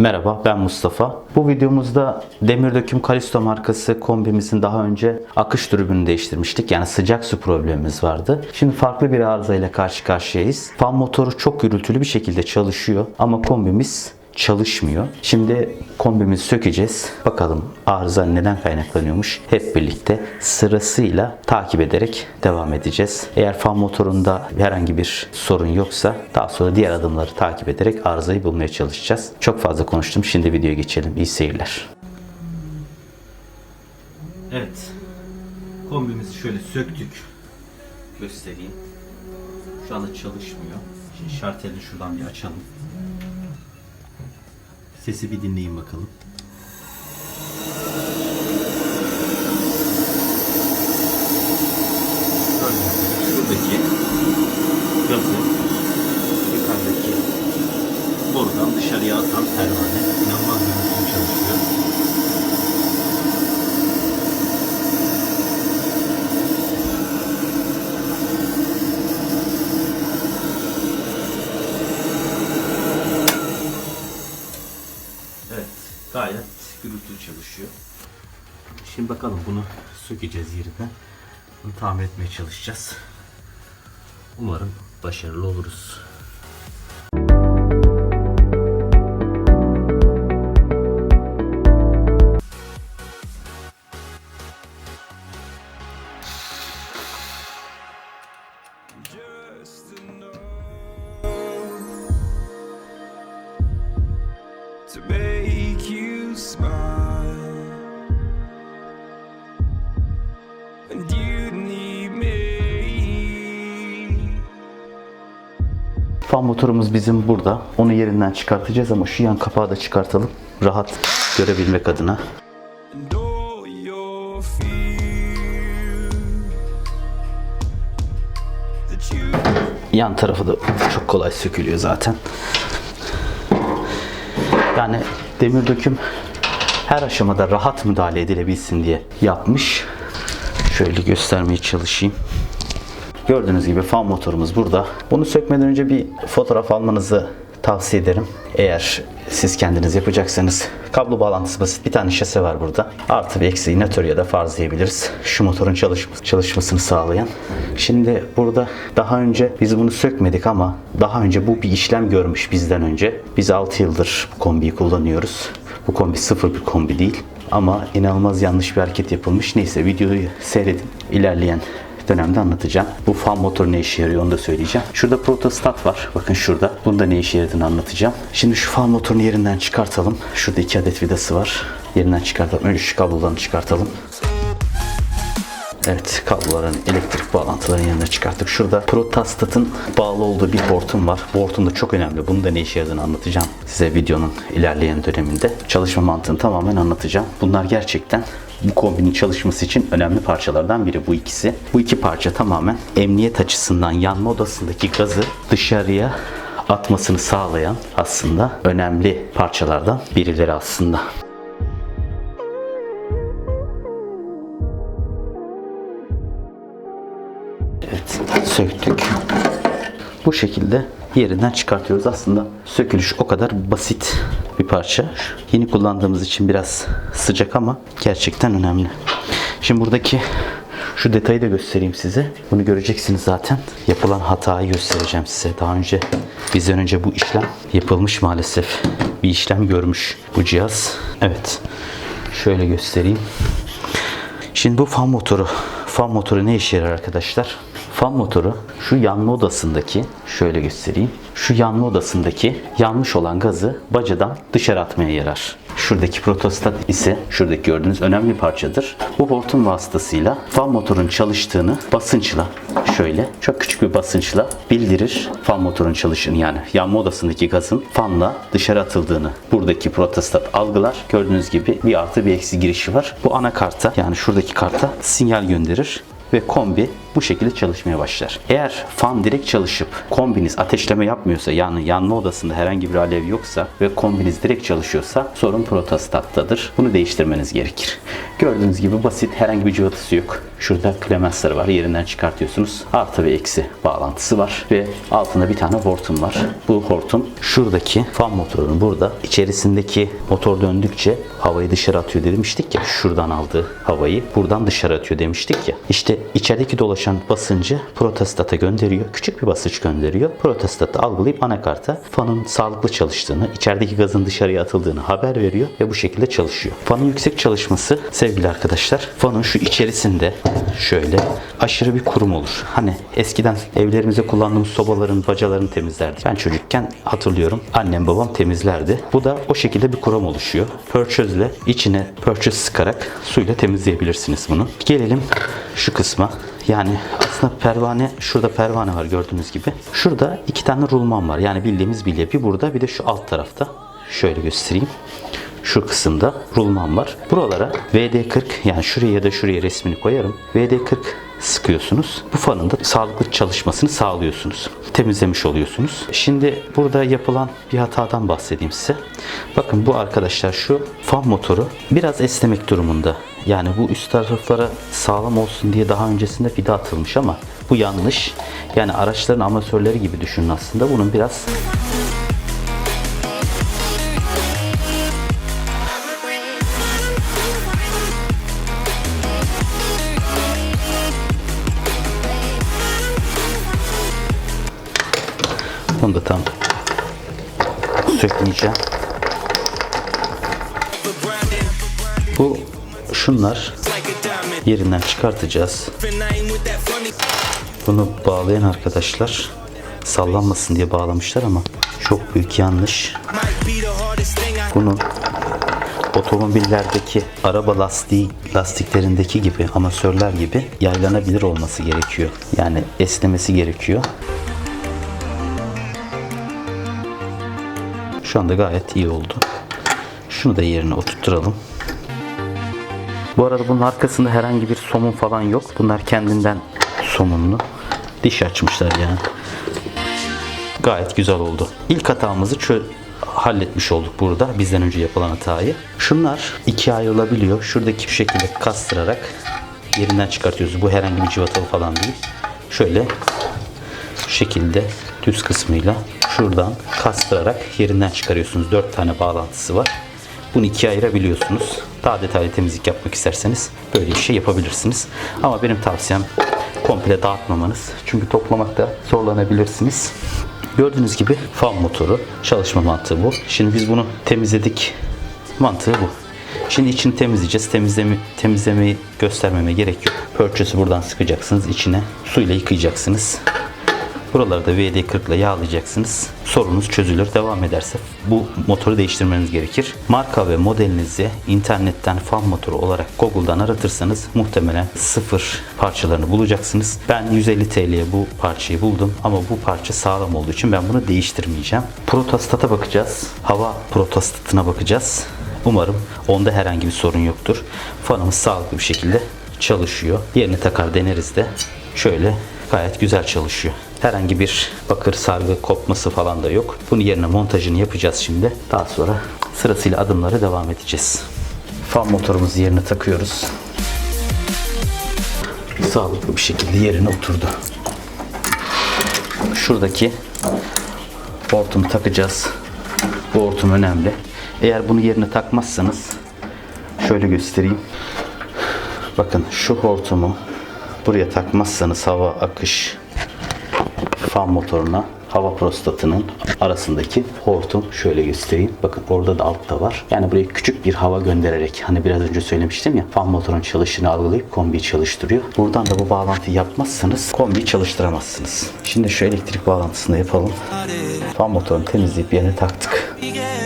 Merhaba ben Mustafa. Bu videomuzda Demir Döküm Kalisto markası kombimizin daha önce akış tribünü değiştirmiştik. Yani sıcak su problemimiz vardı. Şimdi farklı bir arıza ile karşı karşıyayız. Fan motoru çok gürültülü bir şekilde çalışıyor ama kombimiz çalışmıyor. Şimdi kombimizi sökeceğiz. Bakalım arıza neden kaynaklanıyormuş. Hep birlikte sırasıyla takip ederek devam edeceğiz. Eğer fan motorunda herhangi bir sorun yoksa daha sonra diğer adımları takip ederek arızayı bulmaya çalışacağız. Çok fazla konuştum. Şimdi videoya geçelim. İyi seyirler. Evet. Kombimizi şöyle söktük. Göstereyim. Şu anda çalışmıyor. Şimdi şartelini şuradan bir açalım. Sesi bir dinleyin bakalım. Şuradaki gazı yukarıdaki borudan dışarıya atan pervane inanılmaz gürültülü çalışıyor. Evet, gayet gürültülü çalışıyor. Şimdi bakalım bunu sökeceğiz yerinden. Bunu tamir etmeye çalışacağız. Umarım başarılı oluruz. Bizim burada. Onu yerinden çıkartacağız ama şu yan kapağı da çıkartalım. Rahat görebilmek adına. Yan tarafı da çok kolay sökülüyor zaten. Yani demir döküm her aşamada rahat müdahale edilebilsin diye yapmış. Şöyle göstermeye çalışayım. Gördüğünüz gibi fan motorumuz burada. Bunu sökmeden önce bir fotoğraf almanızı tavsiye ederim. Eğer siz kendiniz yapacaksanız kablo bağlantısı basit bir tane şase var burada. Artı bir eksi inatör ya da farzlayabiliriz. Şu motorun çalışma, çalışmasını sağlayan. Şimdi burada daha önce biz bunu sökmedik ama daha önce bu bir işlem görmüş bizden önce. Biz 6 yıldır bu kombiyi kullanıyoruz. Bu kombi sıfır bir kombi değil. Ama inanılmaz yanlış bir hareket yapılmış. Neyse videoyu seyredin. İlerleyen dönemde anlatacağım. Bu fan motoru ne işe yarıyor onu da söyleyeceğim. Şurada protostat var. Bakın şurada. Bunda ne işe yaradığını anlatacağım. Şimdi şu fan motorunu yerinden çıkartalım. Şurada iki adet vidası var. Yerinden çıkartalım. Önce şu kablolarını çıkartalım. Evet kabloların elektrik bağlantılarının yanına çıkarttık. Şurada protostatın bağlı olduğu bir hortum var. Bu hortum da çok önemli. Bunun da ne işe yaradığını anlatacağım size videonun ilerleyen döneminde. Çalışma mantığını tamamen anlatacağım. Bunlar gerçekten bu kombinin çalışması için önemli parçalardan biri bu ikisi. Bu iki parça tamamen emniyet açısından yanma odasındaki gazı dışarıya atmasını sağlayan aslında önemli parçalardan birileri aslında. Söktük. Bu şekilde yerinden çıkartıyoruz. Aslında sökülüş o kadar basit bir parça. Yeni kullandığımız için biraz sıcak ama gerçekten önemli. Şimdi buradaki şu detayı da göstereyim size. Bunu göreceksiniz zaten. Yapılan hatayı göstereceğim size. Daha önce bizden önce bu işlem yapılmış maalesef. Bir işlem görmüş bu cihaz. Evet. Şöyle göstereyim. Şimdi bu fan motoru. Fan motoru ne işe yarar arkadaşlar? Fan motoru şu yanma odasındaki şöyle göstereyim. Şu yanma odasındaki yanmış olan gazı bacadan dışarı atmaya yarar. Şuradaki protostat ise şuradaki gördüğünüz önemli parçadır. Bu hortum vasıtasıyla fan motorun çalıştığını basınçla şöyle çok küçük bir basınçla bildirir fan motorun çalışını yani yanma odasındaki gazın fanla dışarı atıldığını buradaki protostat algılar. Gördüğünüz gibi bir artı bir eksi girişi var. Bu anakarta yani şuradaki karta sinyal gönderir ve kombi bu şekilde çalışmaya başlar. Eğer fan direkt çalışıp kombiniz ateşleme yapmıyorsa yani yanma odasında herhangi bir alev yoksa ve kombiniz direkt çalışıyorsa sorun protostattadır. Bunu değiştirmeniz gerekir. Gördüğünüz gibi basit herhangi bir cıvıtısı yok. Şurada klemensler var. Yerinden çıkartıyorsunuz. Artı ve eksi bağlantısı var ve altında bir tane hortum var. Bu hortum şuradaki fan motorunun burada içerisindeki motor döndükçe havayı dışarı atıyor demiştik ya. Şuradan aldığı havayı buradan dışarı atıyor demiştik ya. İşte içerideki dolaşan basıncı protostata gönderiyor. Küçük bir basınç gönderiyor. Protostatı algılayıp anakarta fanın sağlıklı çalıştığını, içerideki gazın dışarıya atıldığını haber veriyor ve bu şekilde çalışıyor. Fanın yüksek çalışması sevgili arkadaşlar fanın şu içerisinde şöyle aşırı bir kurum olur. Hani eskiden evlerimize kullandığımız sobaların bacalarını temizlerdik. Ben çocukken hatırlıyorum annem babam temizlerdi. Bu da o şekilde bir kurum oluşuyor. Pörçözle içine pörçöz sıkarak suyla temizleyebilirsiniz bunu. Gelelim şu kısma. Yani aslında pervane şurada pervane var gördüğünüz gibi. Şurada iki tane rulman var. Yani bildiğimiz bilye. Bir burada bir de şu alt tarafta. Şöyle göstereyim şu kısımda rulman var. Buralara VD40 yani şuraya ya da şuraya resmini koyarım. VD40 sıkıyorsunuz. Bu fanın da sağlıklı çalışmasını sağlıyorsunuz. Temizlemiş oluyorsunuz. Şimdi burada yapılan bir hatadan bahsedeyim size. Bakın bu arkadaşlar şu fan motoru biraz esnemek durumunda. Yani bu üst taraflara sağlam olsun diye daha öncesinde vida atılmış ama bu yanlış. Yani araçların amatörleri gibi düşünün aslında. Bunun biraz Bunu da tam sökmeyeceğim. Bu şunlar yerinden çıkartacağız. Bunu bağlayan arkadaşlar sallanmasın diye bağlamışlar ama çok büyük yanlış. Bunu otomobillerdeki araba lastiği lastiklerindeki gibi amasörler gibi yaylanabilir olması gerekiyor. Yani esnemesi gerekiyor. Şu anda gayet iyi oldu. Şunu da yerine oturtturalım. Bu arada bunun arkasında herhangi bir somun falan yok. Bunlar kendinden somunlu. Diş açmışlar yani. Gayet güzel oldu. İlk hatamızı halletmiş olduk burada. Bizden önce yapılan hatayı. Şunlar ikiye ayrılabiliyor. Şuradaki şu şekilde kastırarak yerinden çıkartıyoruz. Bu herhangi bir cıvatalı falan değil. Şöyle şu şekilde düz kısmıyla şuradan kastırarak yerinden çıkarıyorsunuz. 4 tane bağlantısı var. Bunu ikiye ayırabiliyorsunuz. Daha detaylı temizlik yapmak isterseniz böyle bir şey yapabilirsiniz. Ama benim tavsiyem komple dağıtmamanız. Çünkü toplamakta zorlanabilirsiniz. Gördüğünüz gibi fan motoru çalışma mantığı bu. Şimdi biz bunu temizledik. Mantığı bu. Şimdi içini temizleyeceğiz. Temizleme, temizlemeyi göstermeme gerek yok. Pörçesi buradan sıkacaksınız. içine suyla yıkayacaksınız. Buraları da VD40 ile yağlayacaksınız. Sorunuz çözülür. Devam ederse bu motoru değiştirmeniz gerekir. Marka ve modelinizi internetten fan motoru olarak Google'dan aratırsanız muhtemelen sıfır parçalarını bulacaksınız. Ben 150 TL'ye bu parçayı buldum ama bu parça sağlam olduğu için ben bunu değiştirmeyeceğim. Protostata bakacağız. Hava protostatına bakacağız. Umarım onda herhangi bir sorun yoktur. Fanımız sağlıklı bir şekilde çalışıyor. Yerine takar deneriz de şöyle gayet güzel çalışıyor. Herhangi bir bakır sargı kopması falan da yok. Bunun yerine montajını yapacağız şimdi. Daha sonra sırasıyla adımlara devam edeceğiz. Fan motorumuzu yerine takıyoruz. Sağlıklı bir şekilde yerine oturdu. Şuradaki hortumu takacağız. Bu hortum önemli. Eğer bunu yerine takmazsanız şöyle göstereyim. Bakın şu hortumu buraya takmazsanız hava akış fan motoruna hava prostatının arasındaki hortum şöyle göstereyim. Bakın orada da altta var. Yani buraya küçük bir hava göndererek hani biraz önce söylemiştim ya fan motorun çalışını algılayıp kombiyi çalıştırıyor. Buradan da bu bağlantıyı yapmazsanız kombiyi çalıştıramazsınız. Şimdi şu elektrik bağlantısını yapalım. Fan motorunu temizleyip yerine taktık.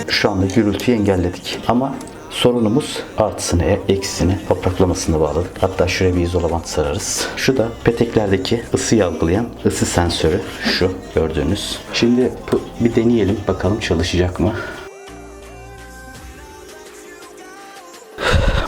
Şu anda gürültüyü engelledik. Ama Sorunumuz artısını, e- eksisini, topraklamasını bağladık. Hatta şuraya bir izolavant sararız. Şu da peteklerdeki ısıyı algılayan ısı sensörü. Şu gördüğünüz. Şimdi bir deneyelim bakalım çalışacak mı?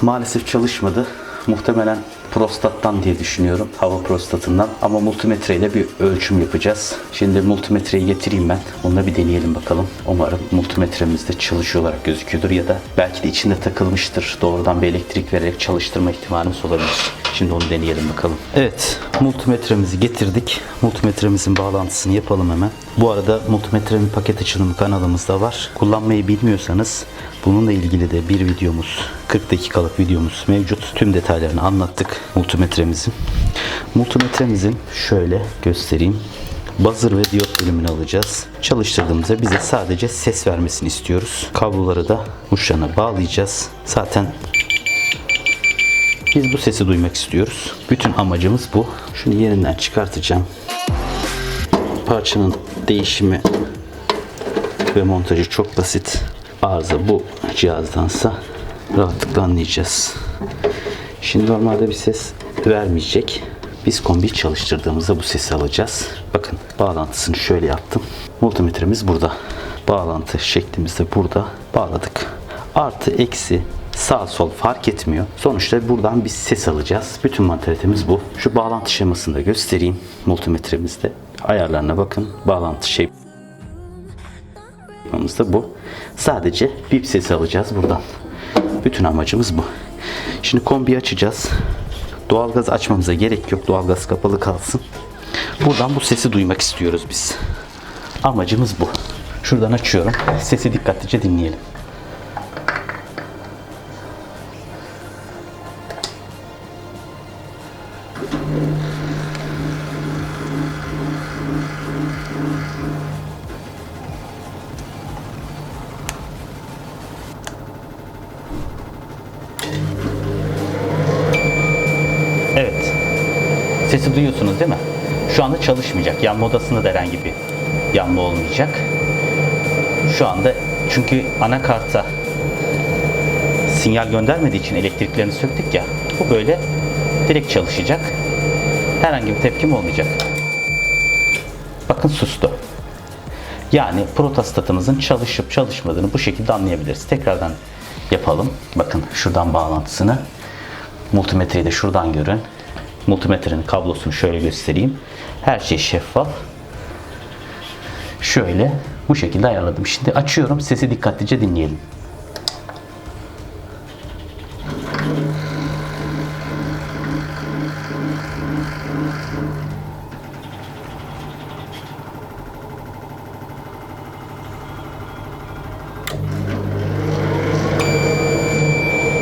Maalesef çalışmadı. Muhtemelen prostattan diye düşünüyorum. Hava prostatından. Ama multimetre ile bir ölçüm yapacağız. Şimdi multimetreyi getireyim ben. Onunla bir deneyelim bakalım. Umarım multimetremiz de çalışıyor olarak gözüküyordur ya da belki de içinde takılmıştır. Doğrudan bir elektrik vererek çalıştırma ihtimalimiz olabilir. Şimdi onu deneyelim bakalım. Evet, multimetremizi getirdik. Multimetremizin bağlantısını yapalım hemen. Bu arada multimetrenin paket açılımı kanalımızda var. Kullanmayı bilmiyorsanız bununla ilgili de bir videomuz, 40 dakikalık videomuz mevcut. Tüm detaylarını anlattık multimetremizin. Multimetremizin şöyle göstereyim. Buzzer ve diyot bölümünü alacağız. Çalıştırdığımızda bize sadece ses vermesini istiyoruz. Kabloları da uçlarına bağlayacağız. Zaten biz bu sesi duymak istiyoruz. Bütün amacımız bu. Şunu yerinden çıkartacağım. Parçanın değişimi ve montajı çok basit. Arıza bu cihazdansa rahatlıkla anlayacağız. Şimdi normalde bir ses vermeyecek. Biz kombi çalıştırdığımızda bu sesi alacağız. Bakın bağlantısını şöyle yaptım. Multimetremiz burada. Bağlantı şeklimiz de burada. Bağladık. Artı eksi sağ sol fark etmiyor. Sonuçta buradan biz ses alacağız. Bütün mantalitemiz bu. Şu bağlantı şemasını da göstereyim. Multimetremizde. Ayarlarına bakın. Bağlantı şey da bu. Sadece bip sesi alacağız buradan. Bütün amacımız bu. Şimdi kombi açacağız. Doğalgaz açmamıza gerek yok. Doğalgaz kapalı kalsın. Buradan bu sesi duymak istiyoruz biz. Amacımız bu. Şuradan açıyorum. Sesi dikkatlice dinleyelim. Şu anda çalışmayacak. Yanma odasında da herhangi bir yanma olmayacak. Şu anda çünkü anakarta sinyal göndermediği için elektriklerini söktük ya. Bu böyle direkt çalışacak. Herhangi bir tepkim olmayacak. Bakın sustu. Yani protostatımızın çalışıp çalışmadığını bu şekilde anlayabiliriz. Tekrardan yapalım. Bakın şuradan bağlantısını. Multimetreyi de şuradan görün. Multimetrenin kablosunu şöyle göstereyim. Her şey şeffaf. Şöyle bu şekilde ayarladım. Şimdi açıyorum. Sesi dikkatlice dinleyelim.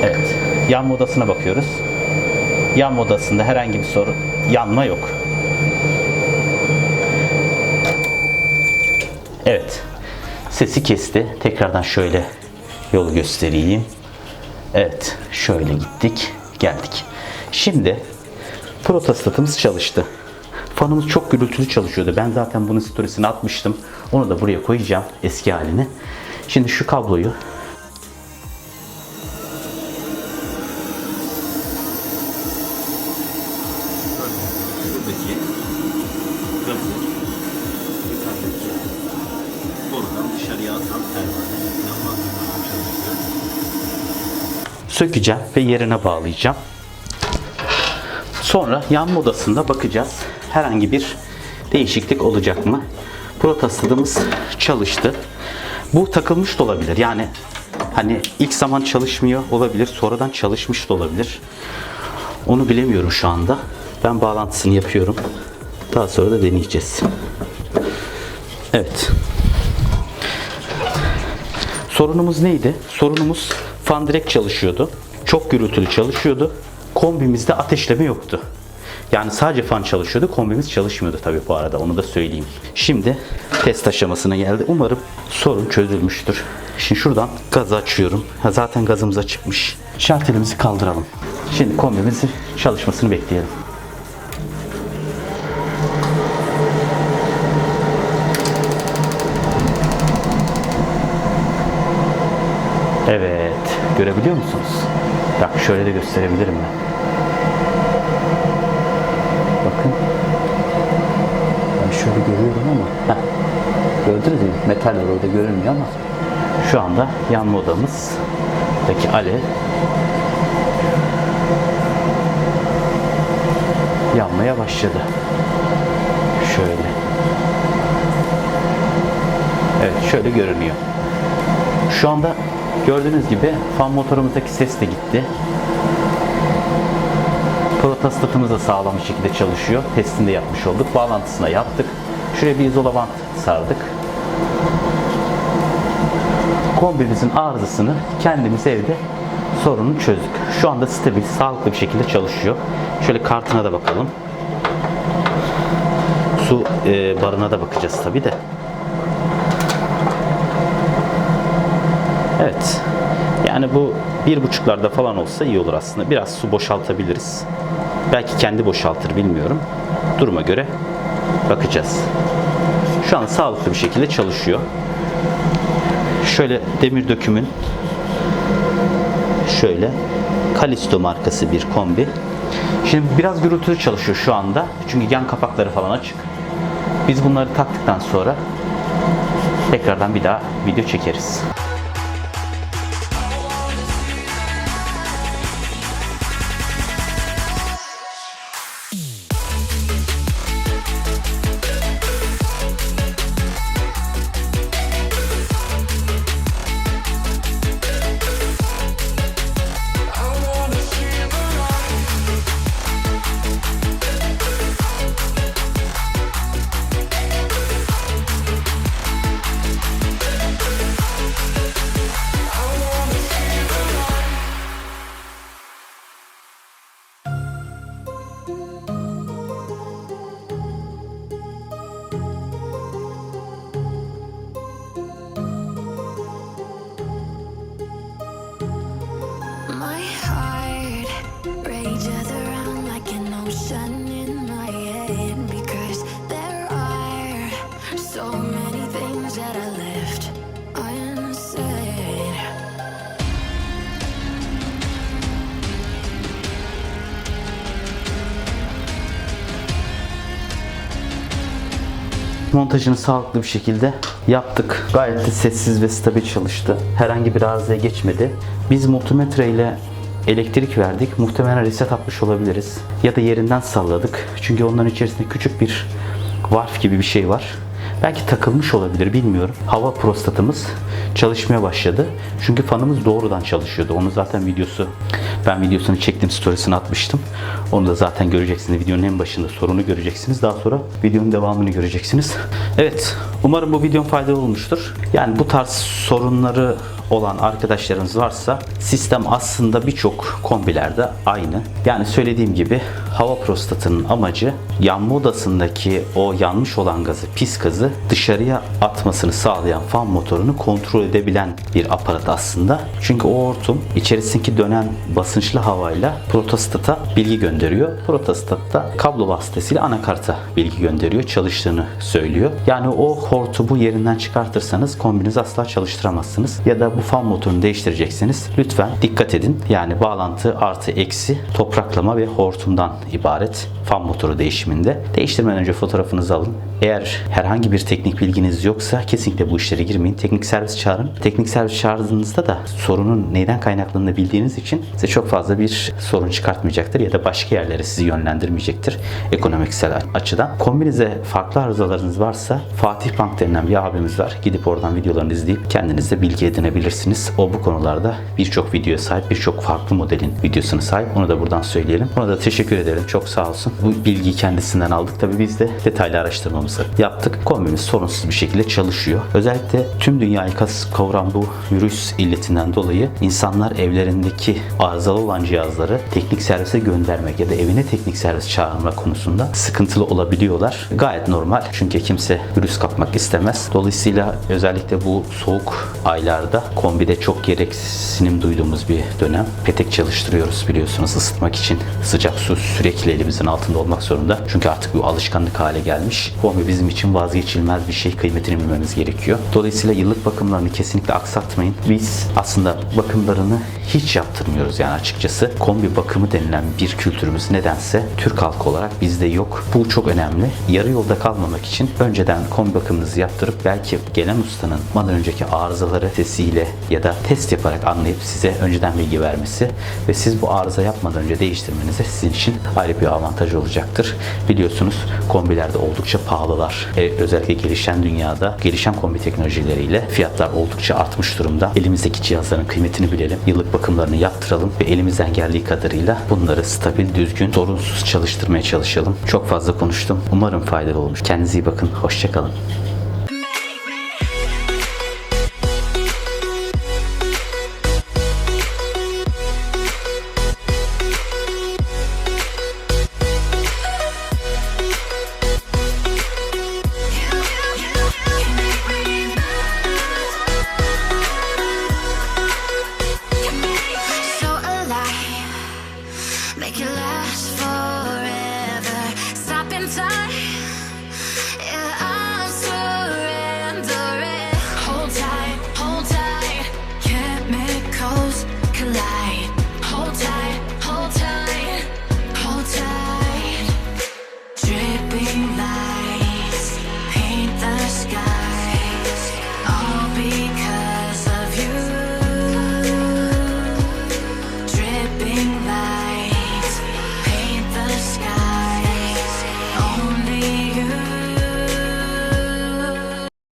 Evet. Yanma odasına bakıyoruz. Yanma odasında herhangi bir sorun, yanma yok. Evet. Sesi kesti. Tekrardan şöyle yolu göstereyim. Evet. Şöyle gittik. Geldik. Şimdi protostatımız çalıştı. Fanımız çok gürültülü çalışıyordu. Ben zaten bunun storiesini atmıştım. Onu da buraya koyacağım eski halini. Şimdi şu kabloyu şuradaki gazı yukarıdaki borudan dışarıya atan pervane. Sökeceğim ve yerine bağlayacağım. Sonra yanma odasında bakacağız. Herhangi bir değişiklik olacak mı? Protostatımız çalıştı. Bu takılmış da olabilir. Yani hani ilk zaman çalışmıyor olabilir. Sonradan çalışmış da olabilir. Onu bilemiyorum şu anda. Ben bağlantısını yapıyorum. Daha sonra da deneyeceğiz. Evet. Sorunumuz neydi? Sorunumuz fan direkt çalışıyordu. Çok gürültülü çalışıyordu. Kombimizde ateşleme yoktu. Yani sadece fan çalışıyordu. Kombimiz çalışmıyordu tabii bu arada. Onu da söyleyeyim. Şimdi test aşamasına geldi. Umarım sorun çözülmüştür. Şimdi şuradan gazı açıyorum. Ha, zaten gazımız açıkmış. Şartelimizi kaldıralım. Şimdi kombimizin çalışmasını bekleyelim. Görebiliyor musunuz? Bak şöyle de gösterebilirim ben. Bakın. Ben şöyle görüyorum ama. Heh. Gördünüz mü? Metal var orada görünmüyor ama. Şu anda yanma odamızdaki alev yanmaya başladı. Şöyle. Evet şöyle görünüyor. Şu anda gördüğünüz gibi fan motorumuzdaki ses de gitti. Protostatımız da sağlam bir şekilde çalışıyor. Testini de yapmış olduk. Bağlantısını da yaptık. Şuraya bir izola bant sardık. Kombimizin arızasını kendimiz evde sorunu çözdük. Şu anda stabil, sağlıklı bir şekilde çalışıyor. Şöyle kartına da bakalım. Su e, barına da bakacağız tabi de. Evet. Yani bu bir buçuklarda falan olsa iyi olur aslında. Biraz su boşaltabiliriz. Belki kendi boşaltır bilmiyorum. Duruma göre bakacağız. Şu an sağlıklı bir şekilde çalışıyor. Şöyle demir dökümün şöyle Kalisto markası bir kombi. Şimdi biraz gürültülü çalışıyor şu anda. Çünkü yan kapakları falan açık. Biz bunları taktıktan sonra tekrardan bir daha video çekeriz. Montajını sağlıklı bir şekilde yaptık. Gayet de sessiz ve stabil çalıştı. Herhangi bir arızaya geçmedi. Biz multimetre ile elektrik verdik. Muhtemelen reset atmış olabiliriz. Ya da yerinden salladık. Çünkü onların içerisinde küçük bir varf gibi bir şey var. Belki takılmış olabilir bilmiyorum. Hava prostatımız çalışmaya başladı. Çünkü fanımız doğrudan çalışıyordu. Onu zaten videosu ben videosunu çektim storiesini atmıştım. Onu da zaten göreceksiniz. Videonun en başında sorunu göreceksiniz. Daha sonra videonun devamını göreceksiniz. Evet. Umarım bu videom faydalı olmuştur. Yani bu tarz sorunları olan arkadaşlarınız varsa sistem aslında birçok kombilerde aynı. Yani söylediğim gibi hava prostatının amacı yanma odasındaki o yanmış olan gazı, pis gazı dışarıya atmasını sağlayan fan motorunu kontrol edebilen bir aparat aslında. Çünkü o hortum içerisindeki dönen basınçlı havayla protostata bilgi gönderiyor. Protostat da kablo vasıtasıyla anakarta bilgi gönderiyor. Çalıştığını söylüyor. Yani o hortumu yerinden çıkartırsanız kombinizi asla çalıştıramazsınız. Ya da bu fan motorunu değiştireceksiniz. Lütfen dikkat edin. Yani bağlantı artı eksi topraklama ve hortumdan ibaret fan motoru değişiminde. Değiştirmeden önce fotoğrafınızı alın. Eğer herhangi bir teknik bilginiz yoksa kesinlikle bu işlere girmeyin. Teknik servis çağırın. Teknik servis çağırdığınızda da sorunun neyden kaynaklandığını bildiğiniz için size çok fazla bir sorun çıkartmayacaktır ya da başka yerlere sizi yönlendirmeyecektir ekonomiksel açıdan. Kombinize farklı arızalarınız varsa Fatih Bank denilen bir abimiz var. Gidip oradan videolarını izleyip kendinize bilgi edinebilirsiniz. O bu konularda birçok videoya sahip, birçok farklı modelin videosuna sahip. Onu da buradan söyleyelim. Ona da teşekkür ederim. Çok sağ olsun. Bu bilgiyi kendisinden aldık. Tabii biz de detaylı araştırmamızı yaptık. Kombimiz sorunsuz bir şekilde çalışıyor. Özellikle tüm dünyayı kasıp kavuran bu virüs illetinden dolayı insanlar evlerindeki arızalı olan cihazları teknik servise göndermek ya da evine teknik servis çağırma konusunda sıkıntılı olabiliyorlar. Gayet normal. Çünkü kimse virüs kapmak istemez. Dolayısıyla özellikle bu soğuk aylarda kombide çok gereksinim duyduğumuz bir dönem. Petek çalıştırıyoruz biliyorsunuz ısıtmak için. Sıcak su sürekli elimizin altında olmak zorunda. Çünkü artık bu alışkanlık hale gelmiş. Kombi bizim için vazgeçilmez bir şey. Kıymetini bilmemiz gerekiyor. Dolayısıyla yıllık bakımlarını kesinlikle aksatmayın. Biz aslında bakımlarını hiç yaptırmıyoruz yani açıkçası kombi bakımı denilen bir kültürümüz nedense Türk halkı olarak bizde yok. Bu çok önemli. Yarı yolda kalmamak için önceden kombi bakımınızı yaptırıp belki gelen ustanın madan önceki arızaları sesiyle ya da test yaparak anlayıp size önceden bilgi vermesi ve siz bu arıza yapmadan önce değiştirmenize sizin için ayrı bir avantaj olacaktır. Biliyorsunuz kombilerde oldukça pahalılar. E, özellikle gelişen dünyada gelişen kombi teknolojileriyle fiyatlar oldukça artmış durumda. Elimizdeki cihazların kıymetini bilelim. Yıllık bakımlarını yaptıralım ve elimizden geldiği kadarıyla bunları stabil, düzgün, sorunsuz çalıştırmaya çalışalım. Çok fazla konuştum. Umarım faydalı olmuş. Kendinize iyi bakın. Hoşçakalın. time.